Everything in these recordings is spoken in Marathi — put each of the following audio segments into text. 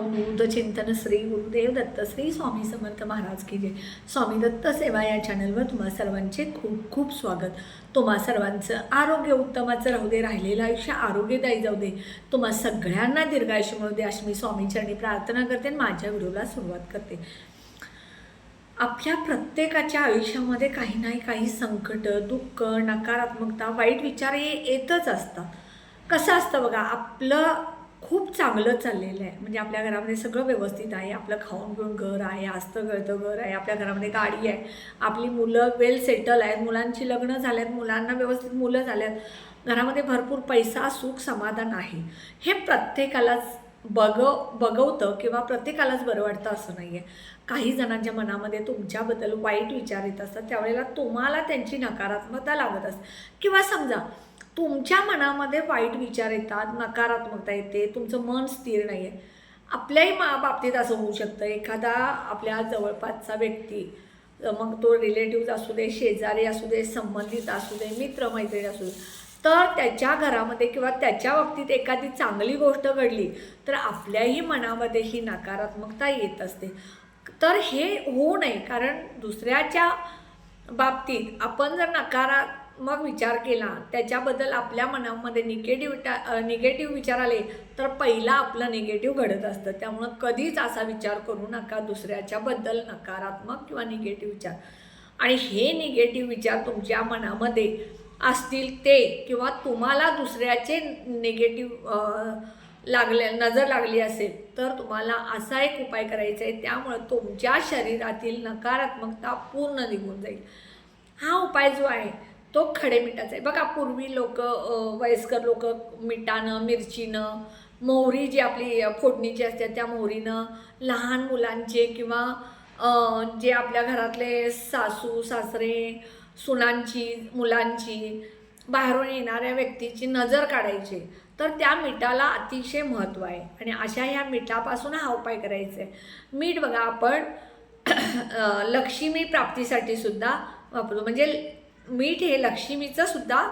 बुद्ध चिंतन श्री गुरुदेव दत्त श्री स्वामी समर्थ महाराज की जय. स्वामी दत्त सेवा या चॅनलवर तुम्हा सर्वांचे खूप खूप स्वागत. तुम्हा सर्वांचं आरोग्य उत्तमाचं राहू दे राहिलेलं आयुष्य आरोग्यदायी जाऊ दे. तुम्हा सगळ्यांना दीर्घायुष्य मिळू दे अशी मी स्वामीचरणी प्रार्थना करते आणि माझ्या व्हिडिओला सुरुवात करते. आपल्या प्रत्येकाच्या आयुष्यामध्ये काही नाही काही संकट दुःख नकारात्मकता वाईट विचार हे येतच असतात. कसं असतं बघा आपलं खूप चांगलं चाललेलं आहे. म्हणजे आपल्या घरामध्ये सगळं व्यवस्थित आहे. आपलं खाऊन पिऊन घर आहे. आस्तं गळतं घर आहे. आपल्या घरामध्ये गाडी आहे. आपली मुलं वेल सेटल आहेत. मुलांची लग्न झाल्यात मुलांना व्यवस्थित मुलं झाल्यात घरामध्ये भरपूर पैसा सुख समाधान आहे. हे प्रत्येकालाच बघ बघवतं किंवा प्रत्येकालाच बरं वाटतं असं नाही आहे काही जणांच्या मनामध्ये तुमच्याबद्दल वाईट विचार येत असतात. त्यावेळेला तुम्हाला त्यांची नकारात्मकता लागत असते. किंवा समजा तुमच्या मनामध्ये वाईट विचार येतात नकारात्मकता येते तुमचं मन स्थिर नाही आहे आपल्याही मा बाबतीत असं होऊ शकतं. एखादा आपल्या जवळपासचा व्यक्ती मग तो रिलेटिव्ज असू दे शेजारी असू दे संबंधित असू दे मित्रमैत्रिणी असू दे तर त्याच्या घरामध्ये किंवा त्याच्या बाबतीत एखादी चांगली गोष्ट घडली तर आपल्याही मनामध्ये ही नकारात्मकता येत असते. तर हे होऊ नये कारण दुसऱ्याच्या बाबतीत आपण जर मग विचार केला. त्याच्याबद्दल आपल्या मनामध्ये निगेटिव्ह निगेटिव्ह विचार आले तर पहिला आपलं निगेटिव्ह घडत असतं. त्यामुळं कधीच असा विचार करू नका. दुसऱ्याच्याबद्दल नकारात्मक किंवा निगेटिव्ह विचार. आणि हे निगेटिव्ह विचार तुमच्या मनामध्ये असतील ते किंवा तुम्हाला दुसऱ्याचे निगेटिव्ह लागले नजर लागली असेल तर तुम्हाला असा एक उपाय करायचा आहे. त्यामुळं तुमच्या शरीरातील नकारात्मकता पूर्ण निघून जाईल. हा उपाय जो आहे तो खडे मिठाचा आहे. बघा पूर्वी लोक वयस्कर लोक मिठानं मिरचीनं मोहरी जी आपली फोडणीची असते त्या मोहरीनं लहान मुलांचे किंवा जे आपल्या घरातले सासू सासरे सुनांची मुलांची बाहेरून येणाऱ्या व्यक्तीची नजर काढायची तर त्या मिठाला अतिशय महत्त्व आहे. आणि अशा ह्या मिठापासून हा उपाय करायचा आहे. मीठ बघा आपण लक्ष्मी प्राप्तीसाठी सुद्धा वापरतो. म्हणजे मीठ हे लक्ष्मीचं सुद्धा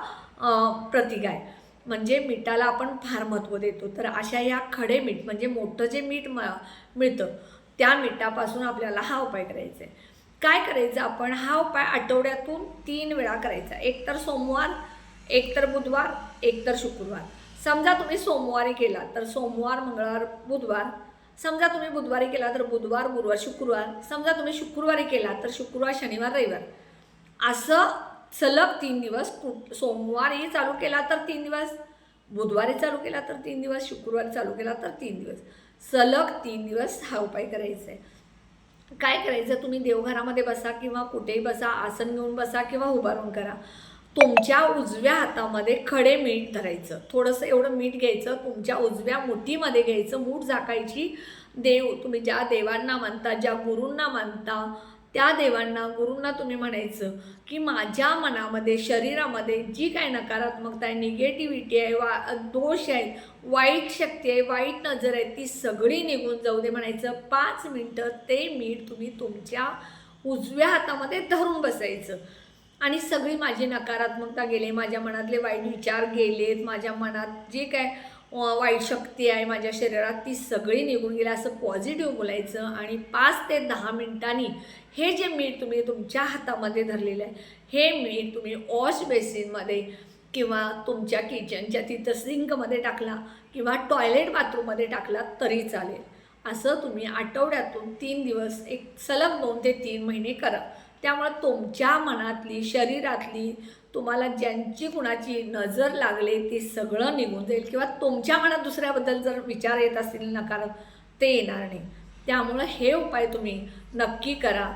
प्रतीक आहे. म्हणजे मिठाला आपण फार महत्त्व देतो. तर अशा ह्या खडे मीठ म्हणजे मोठं जे मीठ म मिळतं त्या मिठापासून आपल्याला हा उपाय करायचा आहे. काय करायचं आपण? हा उपाय आठवड्यातून तीन वेळा करायचा. एक तर सोमवार एक तर बुधवार एक तर शुक्रवार. समजा तुम्ही सोमवारी केला तर सोमवार मंगळवार बुधवार. समजा तुम्ही बुधवारी केला तर बुधवार गुरुवार शुक्रवार. समजा तुम्ही शुक्रवारी केला तर शुक्रवार शनिवार रविवार. असं सलग तीन दिवस कु- सोमवारी चालू केला तर तीन दिवस बुधवारी चालू केला तर तीन दिवस शुक्रवारी चालू केला तर तीन दिवस. सलग तीन दिवस हा उपाय करायचा आहे काय करायचं? तुम्ही देवघरामध्ये बसा किंवा कुठेही बसा आसन घेऊन बसा किंवा उभारून करा. तुमच्या उजव्या हातामध्ये खडे मीठ धरायचं. थोडंसं एवढं मीठ घ्यायचं तुमच्या उजव्या मुठीमध्ये घ्यायचं. मूठ झाकायची देव तुम्ही ज्या देवांना मानता ज्या गुरूंना मानता त्या देवांना गुरूंना तुम्ही म्हणायचं की माझ्या मनामध्ये शरीरामध्ये जी काय नकारात्मकता आहे निगेटिव्हिटी आहे वा दोष आहे वाईट शक्ती आहे वाईट नजर आहे ती सगळी निघून जाऊ दे म्हणायचं. पाच मिनटं ते मीठ तुम्ही तुमच्या उजव्या हातामध्ये धरून बसायचं. आणि सगळी माझी नकारात्मकता गेली माझ्या मनातले वाईट विचार गेलेत माझ्या मनात जे काय वाईट शक्ती आहे माझ्या शरीरात ती सगळी निघून गेली असं पॉझिटिव्ह बोलायचं. आणि पाच ते दहा मिनिटांनी हे जे मीठ तुम्ही तुमच्या हातामध्ये धरलेलं आहे हे मीठ तुम्ही वॉश बेसिनमध्ये किंवा तुमच्या किचनच्या तिथं सिंकमध्ये टाकला किंवा टॉयलेट बाथरूममध्ये टाकला तरी चालेल. असं तुम्ही आठवड्यातून तीन दिवस एक सलग दोन ते तीन महिने करा. त्यामुळे तुमच्या मनातली शरीरातली तुम्हाला ज्यांची कुणाची नजर लागले ते सगळं निघून जाईल. किंवा तुमच्या मनात दुसऱ्याबद्दल जर विचार येत असतील नकार ते येणार नाही. त्यामुळं हे उपाय तुम्ही नक्की करा.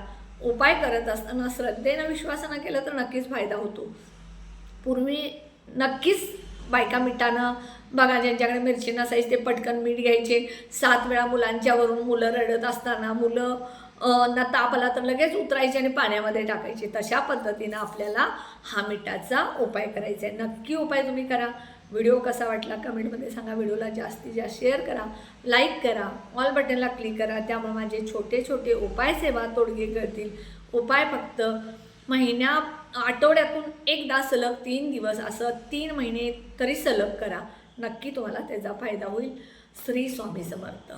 उपाय करत असताना श्रद्धेनं विश्वासानं केलं तर नक्कीच फायदा होतो. पूर्वी नक्कीच बायका मिठानं बघा ज्यांच्याकडे मिरची नसायची ते पटकन मीठ घ्यायचे. सात वेळा मुलांच्यावरून मुलं रडत असताना मुलं ना ताप आला तर लगेच उतरायचे आणि पाण्यामध्ये टाकायचे. तशा पद्धतीनं आपल्याला हा मिठाचा उपाय करायचा आहे. नक्की उपाय तुम्ही करा. व्हिडिओ कसा वाटला कमेंटमध्ये सांगा. व्हिडिओला जास्तीत जास्त शेअर करा. लाईक करा. ऑल बटनला क्लिक करा. त्यामुळे माझे छोटे छोटे उपाय सेवा तोडगे करतील. उपाय फक्त महिन्या आठवड्यातून एकदा सलग तीन दिवस असं तीन महिने तरी सलग करा. नक्की तुम्हाला त्याचा फायदा होईल. श्री स्वामी समर्थ.